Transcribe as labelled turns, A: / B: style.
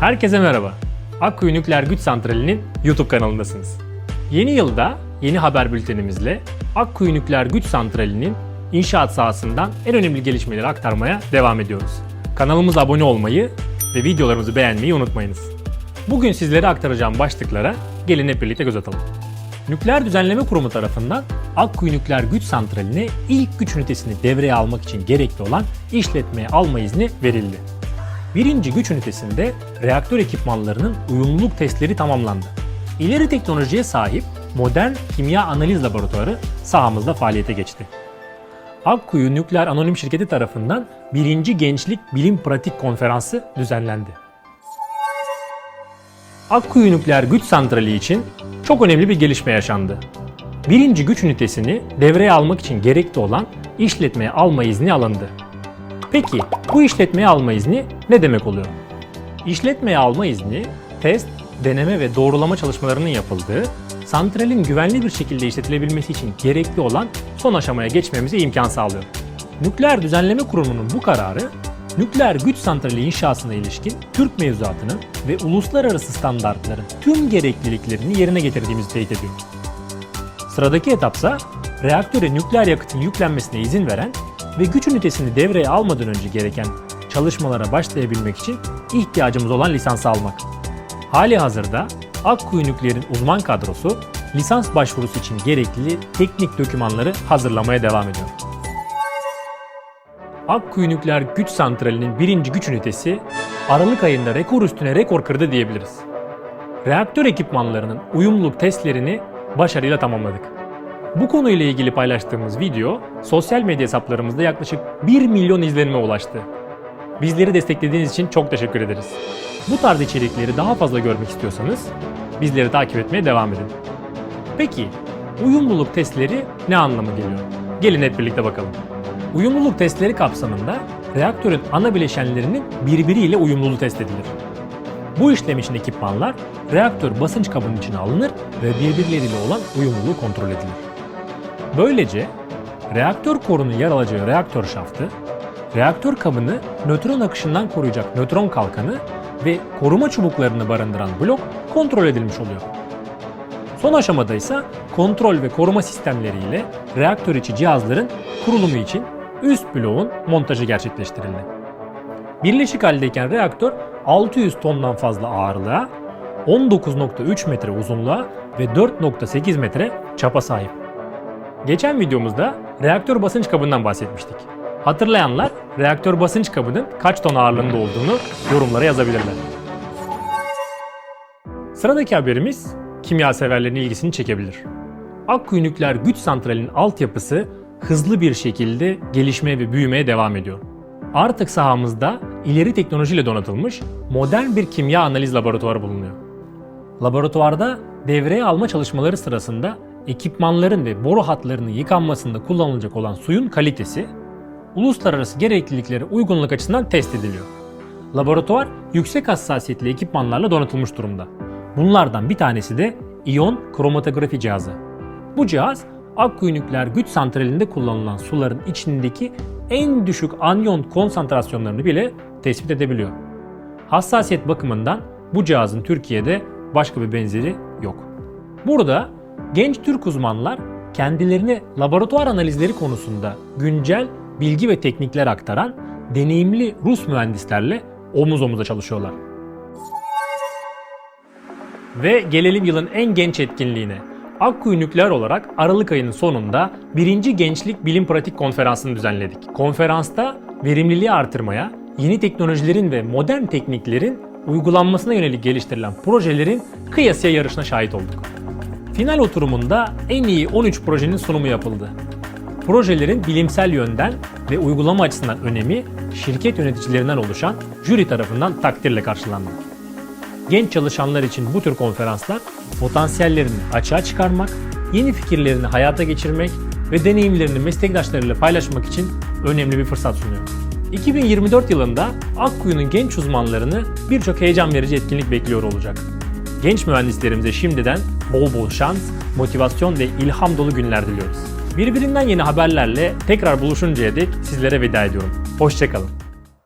A: Herkese merhaba. Akkuyu Nükleer Güç Santrali'nin YouTube kanalındasınız. Yeni yılda yeni haber bültenimizle Akkuyu Nükleer Güç Santrali'nin inşaat sahasından en önemli gelişmeleri aktarmaya devam ediyoruz. Kanalımıza abone olmayı ve videolarımızı beğenmeyi unutmayınız. Bugün sizlere aktaracağım başlıklara gelin hep birlikte göz atalım. Nükleer Düzenleme Kurumu tarafından Akkuyu Nükleer Güç Santrali'ne ilk güç ünitesini devreye almak için gerekli olan işletmeye alma izni verildi. Birinci güç ünitesinde reaktör ekipmanlarının uyumluluk testleri tamamlandı. İleri teknolojiye sahip modern kimya analiz laboratuvarı sahamızda faaliyete geçti. Akkuyu Nükleer Anonim Şirketi tarafından birinci Gençlik Bilim Pratik Konferansı düzenlendi. Akkuyu Nükleer Güç Santrali için çok önemli bir gelişme yaşandı. Birinci güç ünitesini devreye almak için gerekli olan işletmeye alma izni alındı. Peki bu işletmeye alma izni ne demek oluyor? İşletmeye alma izni test, deneme ve doğrulama çalışmalarının yapıldığı, santralin güvenli bir şekilde işletilebilmesi için gerekli olan son aşamaya geçmemize imkan sağlıyor. Nükleer Düzenleme Kurumu'nun bu kararı, nükleer güç santrali inşasına ilişkin Türk mevzuatının ve uluslararası standartların tüm gerekliliklerini yerine getirdiğimizi teyit ediyor. Sıradaki etapsa reaktöre nükleer yakıtın yüklenmesine izin veren ve güç ünitesini devreye almadan önce gereken çalışmalara başlayabilmek için ihtiyacımız olan lisansı almak. Hali hazırda Akkuyu Nükleer'in uzman kadrosu lisans başvurusu için gerekli teknik dokümanları hazırlamaya devam ediyor. Akkuyu Nükleer Güç Santrali'nin birinci güç ünitesi Aralık ayında rekor üstüne rekor kırdı diyebiliriz. Reaktör ekipmanlarının uyumluluk testlerini başarıyla tamamladık. Bu konuyla ilgili paylaştığımız video sosyal medya hesaplarımızda yaklaşık 1 milyon izlenime ulaştı. Bizleri desteklediğiniz için çok teşekkür ederiz. Bu tarz içerikleri daha fazla görmek istiyorsanız bizleri takip etmeye devam edin. Peki uyumluluk testleri ne anlama geliyor? Gelin hep birlikte bakalım. Uyumluluk testleri kapsamında reaktörün ana bileşenlerinin birbiriyle uyumluluğu test edilir. Bu işlem için ekipmanlar reaktör basınç kabının içine alınır ve birbirleriyle olan uyumluluğu kontrol edilir. Böylece reaktör korunun yer alacağı reaktör şaftı, reaktör kabını nötron akışından koruyacak nötron kalkanı ve koruma çubuklarını barındıran blok kontrol edilmiş oluyor. Son aşamada ise kontrol ve koruma sistemleriyle reaktör içi cihazların kurulumu için üst bloğun montajı gerçekleştirildi. Birleşik haldeyken reaktör 600 tondan fazla ağırlığa, 19.3 metre uzunluğa ve 4.8 metre çapa sahip. Geçen videomuzda reaktör basınç kabından bahsetmiştik. Hatırlayanlar reaktör basınç kabının kaç ton ağırlığında olduğunu yorumlara yazabilirler. Sıradaki haberimiz kimya severlerin ilgisini çekebilir. Akkuyu Nükleer Güç Santrali'nin altyapısı hızlı bir şekilde gelişmeye ve büyümeye devam ediyor. Artık sahamızda ileri teknolojiyle donatılmış modern bir kimya analiz laboratuvarı bulunuyor. Laboratuvarda devreye alma çalışmaları sırasında ekipmanların ve boru hatlarının yıkanmasında kullanılacak olan suyun kalitesi, uluslararası gerekliliklere uygunluk açısından test ediliyor. Laboratuvar yüksek hassasiyetli ekipmanlarla donatılmış durumda. Bunlardan bir tanesi de iyon kromatografi cihazı. Bu cihaz Akkuyu Nükleer Güç Santrali'nde kullanılan suların içindeki en düşük anyon konsantrasyonlarını bile tespit edebiliyor. Hassasiyet bakımından bu cihazın Türkiye'de başka bir benzeri yok. Burada genç Türk uzmanlar kendilerine laboratuvar analizleri konusunda güncel bilgi ve teknikler aktaran deneyimli Rus mühendislerle omuz omuza çalışıyorlar. Ve gelelim yılın en genç etkinliğine. Akkuyu Nükleer olarak Aralık ayının sonunda 1. Gençlik Bilim Pratik Konferansı'nı düzenledik. Konferansta verimliliği artırmaya, yeni teknolojilerin ve modern tekniklerin uygulanmasına yönelik geliştirilen projelerin kıyasıya yarışına şahit olduk. Final oturumunda en iyi 13 projenin sunumu yapıldı. Projelerin bilimsel yönden ve uygulama açısından önemi şirket yöneticilerinden oluşan jüri tarafından takdirle karşılandı. Genç çalışanlar için bu tür konferanslar potansiyellerini açığa çıkarmak, yeni fikirlerini hayata geçirmek ve deneyimlerini meslektaşlarıyla paylaşmak için önemli bir fırsat sunuyor. 2024 yılında Akkuyu'nun genç uzmanlarını birçok heyecan verici etkinlik bekliyor olacak. Genç mühendislerimize şimdiden bol bol şans, motivasyon ve ilham dolu günler diliyoruz. Birbirinden yeni haberlerle tekrar buluşuncaya dek sizlere veda ediyorum. Hoşçakalın.